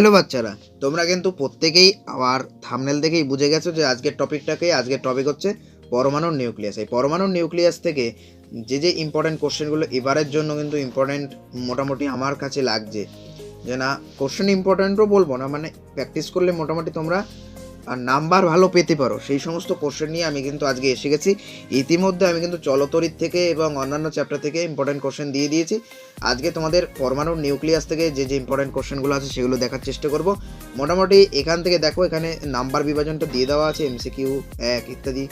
Hello বাচ্চারা, তোমরা কিন্তু প্রত্যেকেই আমার থামনেল দেখেই বুঝে গেছো যে আজকের টপিকটাকে আজকের টপিক হচ্ছে পরমাণুর নিউক্লিয়াস এই পরমাণুর নিউক্লিয়াস থেকে যে যে ইম্পর্টেন্ট কোশ্চেনগুলো এবারের জন্য কিন্তু ইম্পর্টেন্ট মোটামুটি আমার কাছে লাগছে। যে না কোশ্চেন ইম্পর্টেন্টও বলব না মানে প্র্যাকটিস করলে মোটামুটি তোমরা নাম্বার ভালো পেতে পারো। সেই সমস্ত কোশ্চেন নিয়ে আমি কিন্তু আজকে এসে গেছি। ইতিমধ্যে আমি কিন্তু চলতরিত থেকে এবং অন্যান্য চ্যাপ্টার থেকে ইম্পর্টেন্ট কোশ্চেন দিয়ে দিয়েছি। আজকে তোমাদের পরমাণুর নিউক্লিয়াস থেকে যে যে ইম্পর্টেন্ট কোশ্চেনগুলো আছে সেগুলো দেখার চেষ্টা করব। মোটামুটি এখান থেকে দেখো, এখানে নাম্বার বিভাজনটা দিয়ে দেওয়া আছে এমসিকিউ এক ইত্যাদি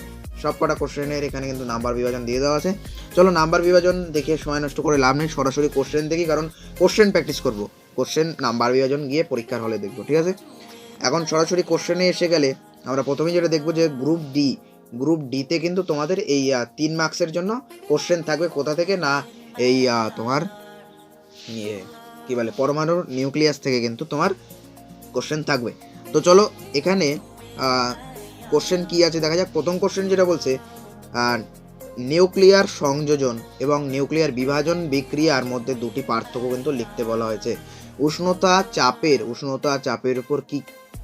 সব কটা কোশ্চেনের এখানে কিন্তু নাম্বার বিভাজন দিয়ে দেওয়া আছে। চলো নাম্বার বিভাজন দেখে সময় নষ্ট করে লাভ নেই, সরাসরি কোশ্চেন দেখি, কারণ কোশ্চেন প্র্যাকটিস করব। কোশ্চেন নাম্বার বিভাজন গিয়ে পরীক্ষার হলে দেখব, ঠিক আছে? এখন সরাসরি কোশ্চেনে এসে গেলে আমরা প্রথমেই যেটা দেখব যে গ্রুপ ডি গ্রুপ ডিতে কিন্তু তোমাদের এই তিন মার্কসের জন্য কোশ্চেন থাকবে কোথা থেকে না এই তোমার ইয়ে কী বলে পরমাণুর নিউক্লিয়াস থেকে কিন্তু তোমার কোশ্চেন থাকবে। তো চলো এখানে কোশ্চেন কি আছে দেখা যাক। প্রথম কোশ্চেন যেটা বলছে নিউক্লিয়ার সংযোজন এবং নিউক্লিয়ার বিভাজন বিক্রিয়ার মধ্যে দুটি পার্থক্য কিন্তু লিখতে বলা হয়েছে। উষ্ণতা চাপের উষ্ণতা চাপের উপর কি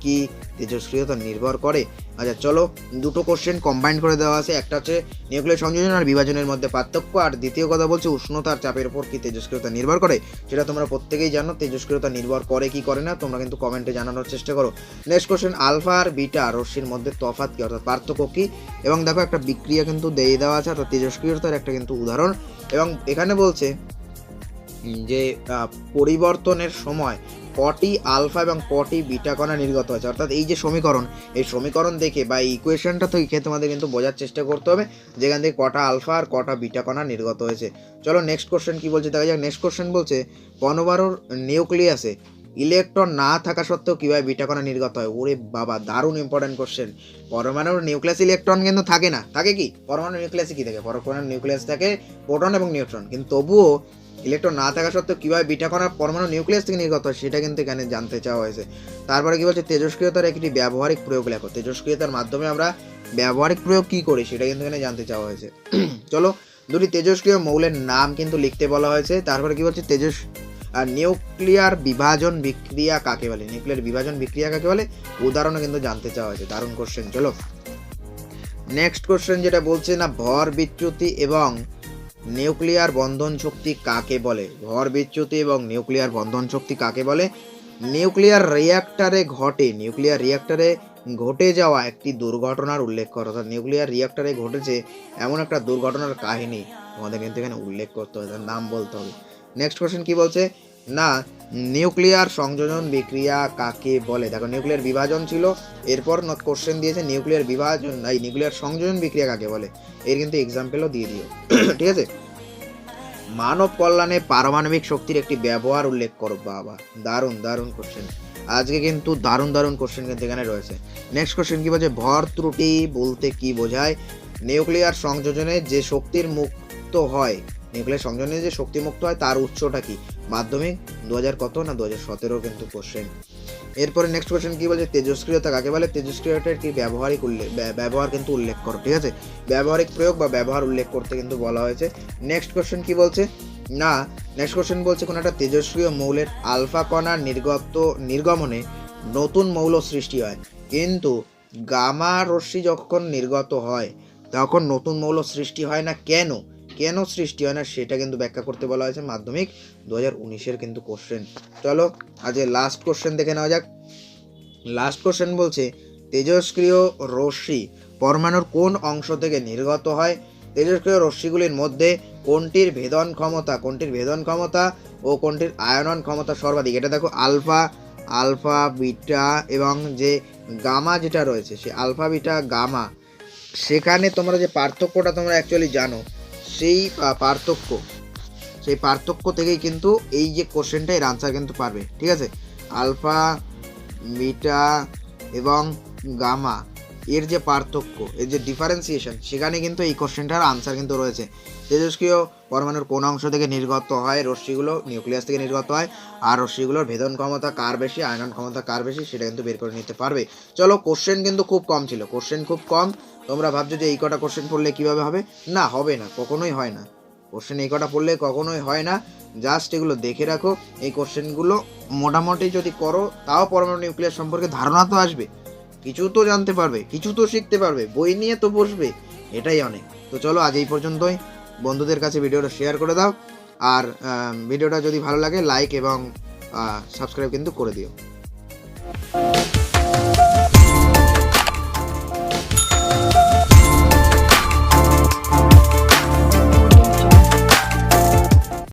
কি তেজস্ক্রিয়তা নির্ভর করে? আচ্ছা চলো, দুটো কোশ্চেন কম্বাইন করে দেওয়া আছে। একটা হচ্ছে নিউক্লিয়ার সংযোজন আর বিভাজনের মধ্যে পার্থক্য। আর দ্বিতীয় কথা বলছে উষ্ণতা আর চাপের উপর কি তেজস্ক্রিয়তা নির্ভর করে? সেটা তোমরা প্রত্যেকেই জানো, তেজস্ক্রিয়তা নির্ভর করে কি করে না, তোমরা কিন্তু কমেন্টে জানানোর চেষ্টা করো। নেক্সট কোশ্চেন আলফা আর বিটা রশ্মির মধ্যে তফাৎ কি, অর্থাৎ পার্থক্য কি? এবং দেখো, একটা বিক্রিয়া কিন্তু দিয়ে দেওয়া আছে, অর্থাৎ তেজস্ক্রিয়তার একটা কিন্তু উদাহরণ। এবং এখানে বলছে যে পরিবর্তনের সময় কটি আলফা এবং কটি বিটা কণা নির্গত হয়েছে। অর্থাৎ এই যে সমীকরণ, এই সমীকরণ দেখে বা ইকুয়েশনটা থেকে তোমাদের কিন্তু বোঝার চেষ্টা করতে হবে, যেখান থেকে কটা আলফা আর কটা বিটা কণা নির্গত হয়েছে। চলো নেক্সট কোশ্চেন কি বলছে? দেখা যাক নেক্সট কোশ্চেন বলছে পরমাণুর নিউক্লিয়াসে ইলেকট্রন না থাকা সত্ত্বেও কীভাবে বিটা কণা নির্গত হয়? ওরে বাবা, দারুণ ইম্পর্টেন্ট কোশ্চেন পরমাণুর নিউক্লিয়াস ইলেকট্রন কিন্তু থাকে না। থাকে কি? পরমাণুর নিউক্লিয়াসে কি থাকে? পরমাণুর নিউক্লিয়াস থাকে প্রোটন এবং নিউট্রন কিন্তু তবুও ইলেকট্রন না থাকা সত্ত্বেও কীভাবে বিটা কণা পরমাণু নিউক্লিয়াস থেকে নির্গত হয় সেটা কিন্তু এখানে জানতে চাওয়া হয়েছে। তারপরে কী বলছে? তেজস্ক্রিয়তার একটি ব্যবহারিক প্রয়োগ লেখো। তেজস্ক্রিয়তার মাধ্যমে আমরা ব্যবহারিক প্রয়োগ কী করি সেটা কিন্তু এখানে জানতে চাওয়া হয়েছে। চলো, দুটি তেজস্ক্রিয় মৌলের নাম কিন্তু লিখতে বলা হয়েছে। তারপরে কী বলছে? তেজস আর নিউক্লিয়ার বিভাজন বিক্রিয়া কাকে বলে? নিউক্লিয়ার বিভাজন বিক্রিয়া কাকে বলে? উদাহরণও কিন্তু জানতে চাওয়া হয়েছে। দারুণ কোশ্চেন চলো। নেক্সট কোশ্চেন যেটা বলছে না, ভর বিচ্যুতি এবং নিউক্লিয়ার বন্ধন শক্তি কাকে বলে? ঘর বিচ্যুতি এবং নিউক্লিয়ার বন্ধন শক্তি কাকে বলে? নিউক্লিয়ার রিয়াক্টারে ঘটে, নিউক্লিয়ার রিয়াক্টারে ঘটে যাওয়া একটি দুর্ঘটনার উল্লেখ করো। অর্থাৎ নিউক্লিয়ার রিয়াক্টারে ঘটেছে এমন একটা দুর্ঘটনার কাহিনী আমাদের কিন্তু এখানে উল্লেখ করতে হবে তার নাম বলতে হবে। নেক্সট কোয়েশ্চেন কী বলছে? না, নিউক্লিয়ার সংযোজন বিক্রিয়া কাকে বলে? দেখো, নিউক্লিয়ার বিভাজন ছিল, এরপর কোশ্চেন দিয়েছে, নিউক্লিয়ার বিভাজন, এই নিউক্লিয়ার সংযোজন বিক্রিয়া কাকে বলে? এর কিন্তু এক্সাম্পলও দিয়ে দিও। ঠিক আছে? মানব কল্যাণে পারমাণবিক শক্তির একটি ব্যবহার উল্লেখ করো, বাবা। দারুণ দারুণ কোশ্চেন আজকে কিন্তু দারুণ দারুণ কোশ্চেন কিন্তু এখানে রয়েছে। নেক্সট কোশ্চেন কি বলছে? ভর ত্রুটি বলতে কি বোঝায়? নিউক্লিয়ার সংযোজনে যে শক্তির মুক্ত হয়, নিউক্লিয়ার সংযোজনে যে শক্তি মুক্ত হয়, তার উৎসটা কি? মাধ্যমিক দু হাজার কত না দু হাজার সতেরো কিন্তু কোশ্চেন এরপরে নেক্সট কোশ্চেন কি বলছে তেজস্ক্রিয়তা কাকে বলে? তেজস্ক্রিয়তার কি ব্যবহারিক উল্লেখ ব্যবহার কিন্তু উল্লেখ করো, ঠিক আছে? ব্যবহারিক প্রয়োগ বা ব্যবহার উল্লেখ করতে কিন্তু বলা হয়েছে। নেক্সট কোশ্চেন কি বলছে? না নেক্সট কোশ্চেন বলছে কোনো একটা তেজস্ক্রিয় মৌলের আলফা কণার নির্গত নির্গমনে নতুন মৌল সৃষ্টি হয়। কিন্তু গামা রশ্মি যখন নির্গত হয়, তখন নতুন মৌল সৃষ্টি হয় না কেন? কেন সৃষ্টি হয় না সেটা কিন্তু ব্যাখ্যা করতে বলা হয়েছে মাধ্যমিক দু হাজার উনিশের কিন্তু কোশ্চেন চলো আজ লাস্ট কোশ্চেন দেখে নেওয়া যাক। লাস্ট কোশ্চেন বলছে, তেজস্ক্রিয় রশ্মি পরমাণুর কোন অংশ থেকে নির্গত হয়? তেজস্ক্রিয় রশ্মিগুলির মধ্যে কোনটির ভেদন ক্ষমতা, কোনটির ভেদন ক্ষমতা ও কোনটির আয়নন ক্ষমতা সর্বাধিক? এটা দেখো, আলফা আলফা, বিটা এবং যে গামা যেটা রয়েছে, সে আলফা, বিটা, গামা, সেখানে তোমরা যে পার্থক্যটা তোমরা অ্যাকচুয়ালি জানো সেই পার্থক্য। সেই পার্থক্য থেকেই কিন্তু এই যে কোশ্চেনটা এর আনসার কিন্তু পারবে, ঠিক আছে? আলফা মিটা এবং গামা। এর যে পার্থক্য, এর যে ডিফারেন্সিয়েশন সেখানে কিন্তু এই কোশ্চেনটার আনসার কিন্তু রয়েছে। তেজস্ক্রিয় পরমাণুর কোন অংশ থেকে নির্গত হয়? রশ্মিগুলো নিউক্লিয়াস থেকে নির্গত হয়। আর রশ্মিগুলোর ভেদন ক্ষমতা কার বেশি? আয়নন ক্ষমতা কার বেশি? সেটা কিন্তু বের করে নিতে পারবে। চলো কোশ্চেন কিন্তু খুব কম ছিল। কোশ্চেন খুব কম। তোমরা ভাবছ যে এই কটা কোশ্চেন পড়লে কীভাবে হবে? না হবে না, কখনোই হয় না। কোশ্চেন এই কটা পড়লে কখনোই হয় না। জাস্ট এগুলো দেখে রাখো। এই কোশ্চেনগুলো মোটামুটি যদি করো, তাও পরমাণু নিউক্লিয়াস সম্পর্কে ধারণা তো আসবে। কিছু তো জানতে পারবে, কিছু তো শিখতে পারবে, বই নিয়ে তো বসবে, এটাই অনেক। তো চলো, আজ এই পর্যন্তই। বন্ধুদের কাছে ভিডিওটা শেয়ার করে দাও। আর ভিডিওটা যদি ভালো লাগে লাইক এবং সাবস্ক্রাইব কিন্তু করে দিও।